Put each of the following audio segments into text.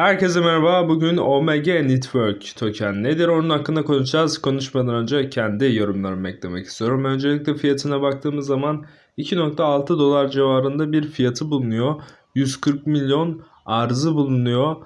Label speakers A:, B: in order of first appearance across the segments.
A: Herkese merhaba. Bugün OMG Network token nedir? Onun hakkında konuşacağız. Konuşmadan önce kendi yorumlarımı eklemek istiyorum. Öncelikle fiyatına baktığımız zaman 2.6 dolar civarında bir fiyatı bulunuyor. 140 milyon arzı bulunuyor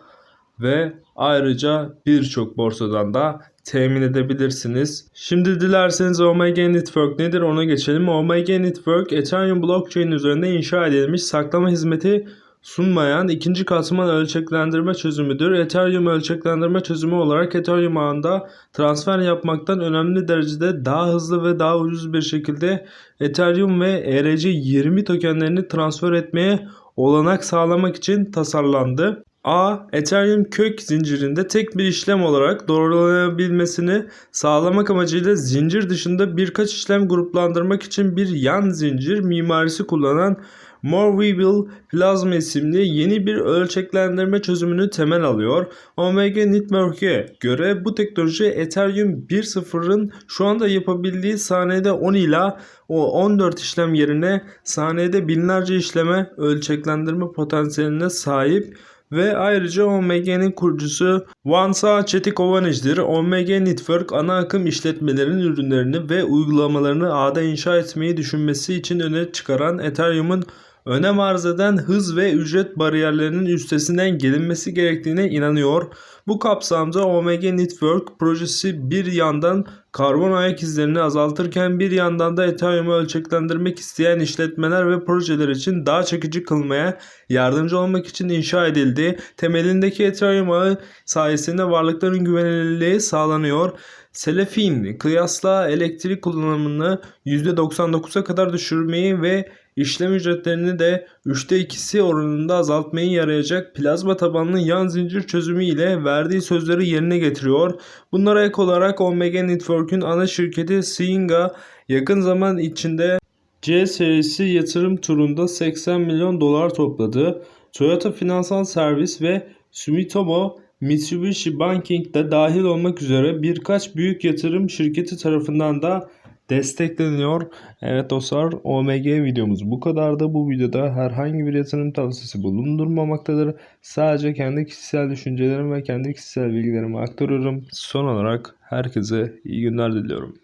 A: ve ayrıca birçok borsadan da temin edebilirsiniz. Şimdi dilerseniz OMG Network nedir ona geçelim. OMG Network Ethereum blockchain üzerinde inşa edilmiş saklama hizmeti sunmayan ikinci katman ölçeklendirme çözümüdür. Ethereum ölçeklendirme çözümü olarak Ethereum ağında transfer yapmaktan önemli derecede daha hızlı ve daha ucuz bir şekilde Ethereum ve ERC20 tokenlerini transfer etmeye olanak sağlamak için tasarlandı. A. Ethereum kök zincirinde tek bir işlem olarak doğrulanabilmesini sağlamak amacıyla zincir dışında birkaç işlem gruplandırmak için bir yan zincir mimarisi kullanan Moreweevil Plasma isimli yeni bir ölçeklendirme çözümünü temel alıyor. Omega Network'e göre bu teknoloji Ethereum 1.0'ın şu anda yapabildiği saniyede 10 ila o 14 işlem yerine saniyede binlerce işleme ölçeklendirme potansiyeline sahip ve ayrıca OMG'nin kurucusu Vansa Çetikovanej'dir. OMG Network ana akım işletmelerin ürünlerini ve uygulamalarını ağda inşa etmeyi düşünmesi için öne çıkaran Ethereum'un önem arz eden hız ve ücret bariyerlerinin üstesinden gelinmesi gerektiğine inanıyor. Bu kapsamda OMG Network projesi bir yandan karbon ayak izlerini azaltırken bir yandan da Ethereum'u ölçeklendirmek isteyen işletmeler ve projeler için daha çekici kılmaya yardımcı olmak için inşa edildi. Temelindeki Ethereum ağı sayesinde varlıkların güvenilirliği sağlanıyor. Selefin kıyasla elektrik kullanımını %99'a kadar düşürmeyi ve işlem ücretlerini de 3'te 2'si oranında azaltmayı yarayacak plazma tabanlı yan zincir çözümü ile verdiği sözleri yerine getiriyor. Bunlara ek olarak Omega Network'ün ana şirketi Singa yakın zaman içinde C serisi yatırım turunda 80 milyon dolar topladı. Toyota Finansal Servis ve Sumitomo Mitsubishi Banking de dahil olmak üzere birkaç büyük yatırım şirketi tarafından da destekleniyor. Evet dostlar OMG videomuz bu kadardı. Bu videoda herhangi bir yatırım tavsiyesi bulundurmamaktadır. Sadece kendi kişisel düşüncelerimi ve kendi kişisel bilgilerimi aktarıyorum. Son olarak herkese iyi günler diliyorum.